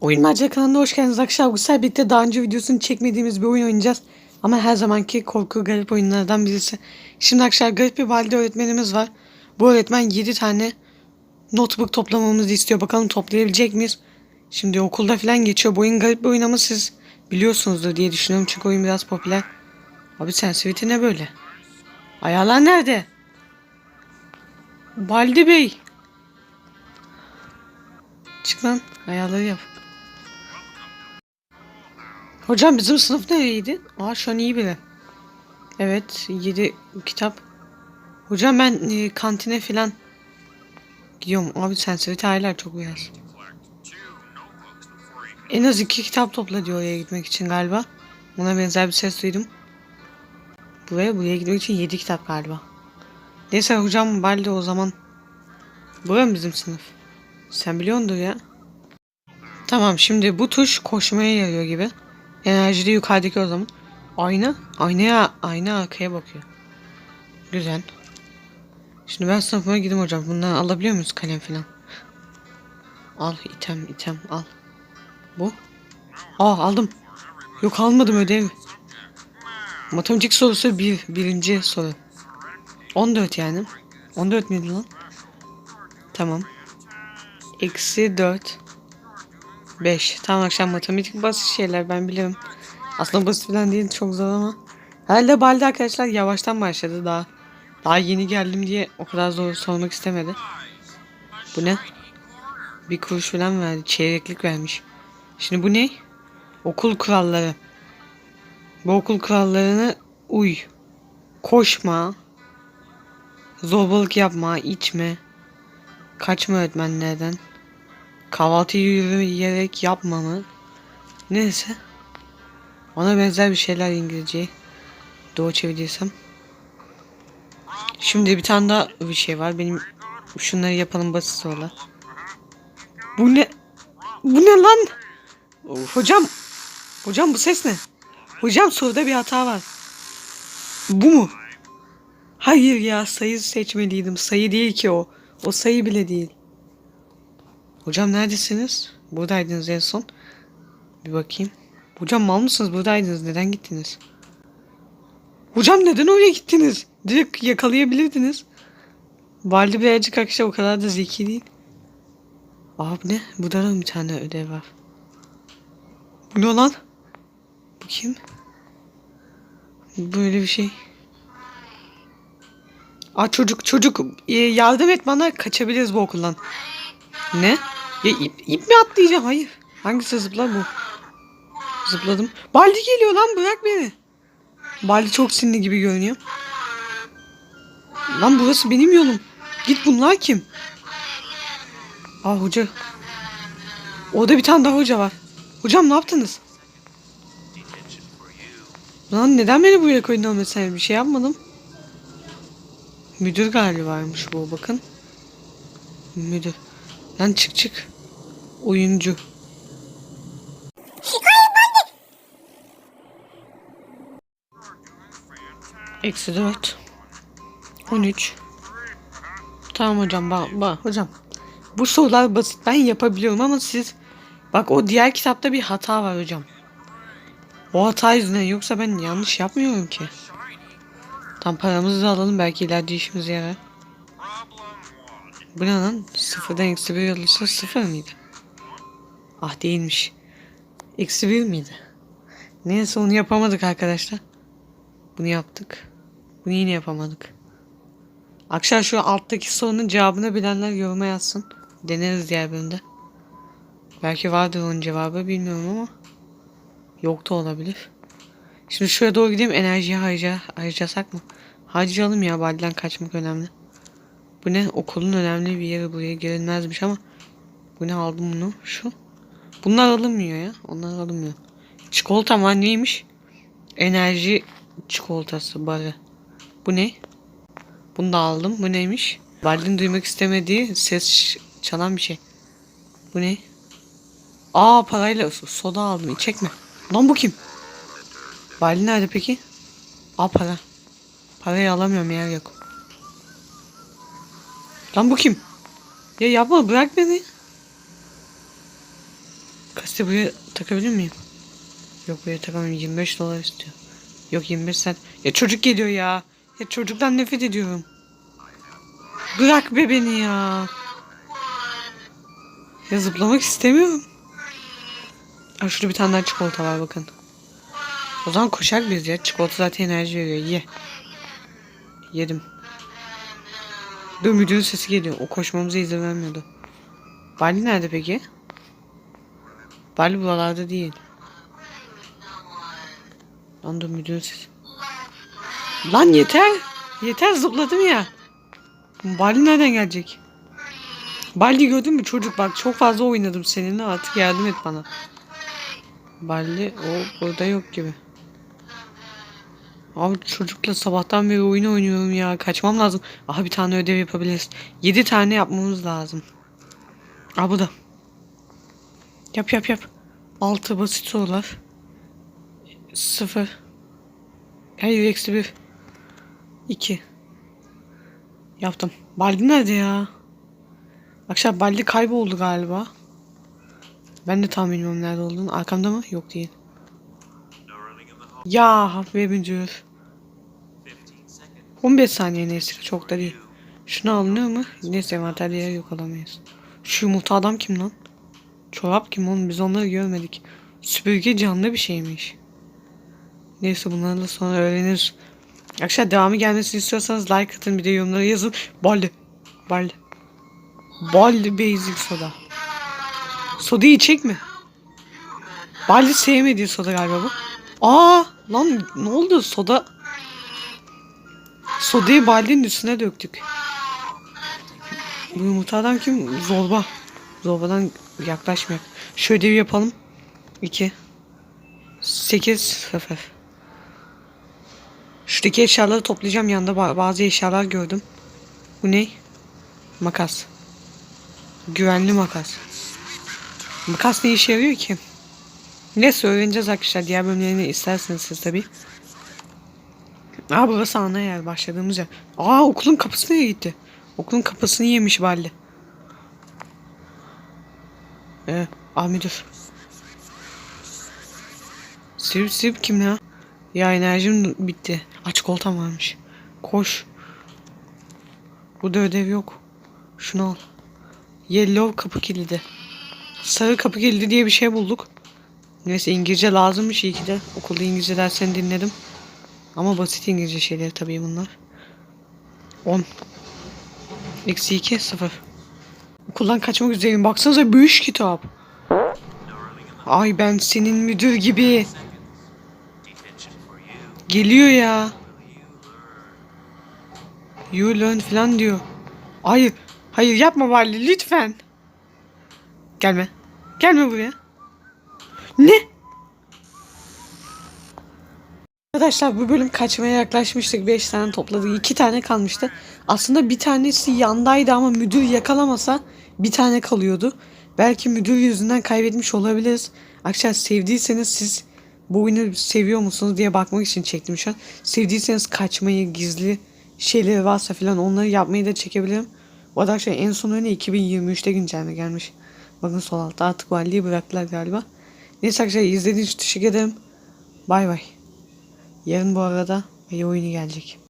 Oyun Macera kanalına hoş geldiniz. Bu sefer birlikte daha önce videosunu çekmediğimiz bir oyun oynayacağız. Ama her zamanki korku garip oyunlardan birisi. Şimdi arkadaşlar garip bir valide öğretmenimiz var. Bu öğretmen 7 tane notebook toplamamızı istiyor. Bakalım toplayabilecek miyiz? Şimdi okulda falan geçiyor. Bu oyun garip bir oyun ama siz biliyorsunuzdur diye düşünüyorum. Çünkü oyun biraz popüler. Abi sensitivity ne böyle? Ayarlar nerede? Baldi Bey. Çık lan ayarları yap. Hocam bizim sınıf nereydi? Aa şu an iyi bile. Evet 7 kitap. Hocam ben e, kantine falan gidiyorum. Abi sensitivity hala çok beyaz. En az iki kitap topla diyor oraya gitmek için galiba. Buna benzer bir ses duydum. Buraya buraya gitmek için 7 kitap galiba. Neyse hocam Balde o zaman. Buraya mı bizim sınıf? Sen biliyordur ya. Tamam şimdi bu tuş koşmaya yarıyor gibi. Enerji de yukarıdaki o zaman. Ayna. Aynaya, ayna arkaya bakıyor. Güzel. Şimdi ben sınıfıma gideyim hocam. Bundan alabiliyor muyuz kalem falan? Al item item al. Bu. Aa aldım. Yok almadım ödev. Matematik sorusu bir, birinci soru. 14 yani. 14 miydi lan? Tamam. Eksi 4. 5. Tamam akşam matematik basit şeyler ben biliyorum. Aslında basit falan değil çok zor ama. Herhalde Balde arkadaşlar yavaştan başladı daha. Daha yeni geldim diye o kadar zor sormak istemedi. Bu ne? Bir kuruş falan verdi. Çeyreklik vermiş. Şimdi bu ne? Okul kuralları. Bu okul kurallarına uy. Koşma. Zorbalık yapma, içme. Kaçma öğretmenlerden. Kahvaltı yürüyerek yapma mı? Neyse. Ona benzer bir şeyler İngilizce. Doğru çevirirsem. Şimdi bir tane daha bir şey var. Benim şunları yapalım basit sorular. Bu ne? Bu ne lan? Hocam. Hocam bu ses ne? Hocam soruda bir hata var. Bu mu? Hayır ya sayı seçmeliydim. Sayı değil ki o. O sayı bile değil. Hocam neredesiniz? Buradaydınız en son. Bir bakayım. Hocam mal mısınız? Buradaydınız. Neden gittiniz? Hocam neden oraya gittiniz? Direkt yakalayabilirdiniz. Valide birazcık arkadaşlar o kadar da zeki değil. Aa bu ne? Burada da bir tane ödev var. Bu ne lan? Bu kim? Böyle bir şey. Aa çocuk çocuk e, yardım et bana kaçabiliriz bu okuldan. Ne? Ya ip, ip mi atlayacağım? Hayır. Hangisi zıplar bu? Zıpladım. Baldi geliyor lan bırak beni. Baldi çok sinirli gibi görünüyor. Lan burası benim yolum. Git bunlar kim? Aa hoca. Orada bir tane daha hoca var. Hocam ne yaptınız? Lan neden beni buraya koydun mesela bir şey yapmadım. Müdür galibaymış bu bakın. Müdür. Lan çık çık. Oyuncu. Eksi dört. On üç. Tamam hocam bak, bak hocam. Bu sorular basit ben yapabiliyorum ama siz bak o diğer kitapta bir hata var hocam. O hata yüzünden yoksa ben yanlış yapmıyorum ki. Tam paramızı da alalım belki ileride işimize yarar. Bu ne lan? Sıfırdan eksi bir olursa sıfır mıydı? Ah değilmiş. Eksi bir miydi? Neyse onu yapamadık arkadaşlar. Bunu yaptık. Bunu yine yapamadık. Akşam şu alttaki sorunun cevabını bilenler yoruma yazsın. Deneriz diğer bölümde. Belki vardır onun cevabı bilmiyorum ama. Yok da olabilir. Şimdi şuraya doğru gideyim enerjiyi harca, harcasak mı? Harcayalım ya balden kaçmak önemli. Bu ne? Okulun önemli bir yeri buraya girilmezmiş ama. Bu ne aldım bunu? Şu. Bunlar alınmıyor ya. Onlar alınmıyor. Çikolata var neymiş? Enerji çikolatası barı. Bu ne? Bunu da aldım. Bu neymiş? Baldin duymak istemediği ses çalan bir şey. Bu ne? Aa parayla soda aldım. İçek mi? Lan bu kim? Baldin nerede peki? Aa para. Parayı alamıyorum yer yok. Lan bu kim? Ya yapma bırak beni. Kaç Lastiği buraya takabilir miyim? Yok buraya takamıyorum. 25 dolar istiyor. Yok 25 sen. Ya çocuk geliyor ya. Ya çocuktan nefret ediyorum. Bırak be beni ya. Ya zıplamak istemiyorum. Aa, şurada bir tane daha çikolata var bakın. O zaman koşar biz ya. Çikolata zaten enerji veriyor. Ye. Yedim. Dur müdürün sesi geliyor. O koşmamıza izin vermiyordu. Bali nerede peki? Bali buralarda değil. Lan dur müdürün sesi. Lan yeter. Yeter zıpladım ya. Bali nereden gelecek? Bali gördün mü çocuk bak çok fazla oynadım seninle artık yardım et bana. Bali o burada yok gibi. Abi çocukla sabahtan beri oyun oynuyorum ya. Kaçmam lazım. Aha bir tane ödev yapabiliriz. 7 tane yapmamız lazım. Aa bu da. Yap yap yap. 6 basit sorular. 0. Hayır eksi 1. 2. Yaptım. Baldi nerede ya? Akşam Baldi kayboldu galiba. Ben de tam bilmiyorum nerede olduğunu. Arkamda mı? Yok değil. Ya ve müdür. 15 saniye neyse çok da değil. Şunu alınıyor mu? Neyse materyal yok alamayız. Şu yumurta adam kim lan? Çorap kim oğlum biz onları görmedik. Süpürge canlı bir şeymiş. Neyse bunları da sonra öğreniriz. Arkadaşlar devamı gelmesini istiyorsanız like atın bir de yorumlara yazın. Baldi. Baldi. Baldi basic soda. Soda içecek mi? Baldi sevmediği soda galiba bu. Aa lan ne oldu soda? Sodayı Baldi'nin üstüne döktük. Bu yumurta adam kim? Zorba. Zorbadan yaklaşmıyor. Şu ödevi yapalım. 2 8 0 Şuradaki eşyaları toplayacağım. Yanında ba- bazı eşyalar gördüm. Bu ne? Makas. Güvenli makas. Makas ne işe yarıyor ki? Neyse öğreneceğiz arkadaşlar. Diğer bölümlerini isterseniz siz tabii. Aa burası ana yer. Başladığımız yer. Aa okulun kapısı nereye gitti? Okulun kapısını yemiş Balli. Ee, ah müdür. Sivip sivip kim ya? Ya enerjim bitti. Aç koltam varmış. Koş. Burada ödev yok. Şunu al. Yellow kapı kilidi. Sarı kapı kilidi diye bir şey bulduk. Neyse İngilizce lazımmış iyi ki de. Okulda İngilizce derslerini dinledim. Ama basit İngilizce şeyleri tabii bunlar. 10. Eksi 2 0. Okuldan kaçmak üzereyim. Baksanıza büyük kitap. Ay ben senin müdür gibi. Geliyor ya. You learn falan diyor. Hayır. Hayır yapma Barley lütfen. Gelme. Gelme buraya. Ne? Arkadaşlar bu bölüm kaçmaya yaklaşmıştık. 5 tane topladık. 2 tane kalmıştı. Aslında bir tanesi yandaydı ama müdür yakalamasa bir tane kalıyordu. Belki müdür yüzünden kaybetmiş olabiliriz. Arkadaşlar sevdiyseniz siz bu oyunu seviyor musunuz diye bakmak için çektim şu an. Sevdiyseniz kaçmayı, gizli şeyleri varsa falan onları yapmayı da çekebilirim. Bu arkadaşlar en son oyunu 2023'te güncelleme gelmiş. Bakın sol altta artık valiyi bıraktılar galiba. Neyse arkadaşlar izlediğiniz için teşekkür ederim. Bay bay. Yarın bu arada iyi oyunu gelecek.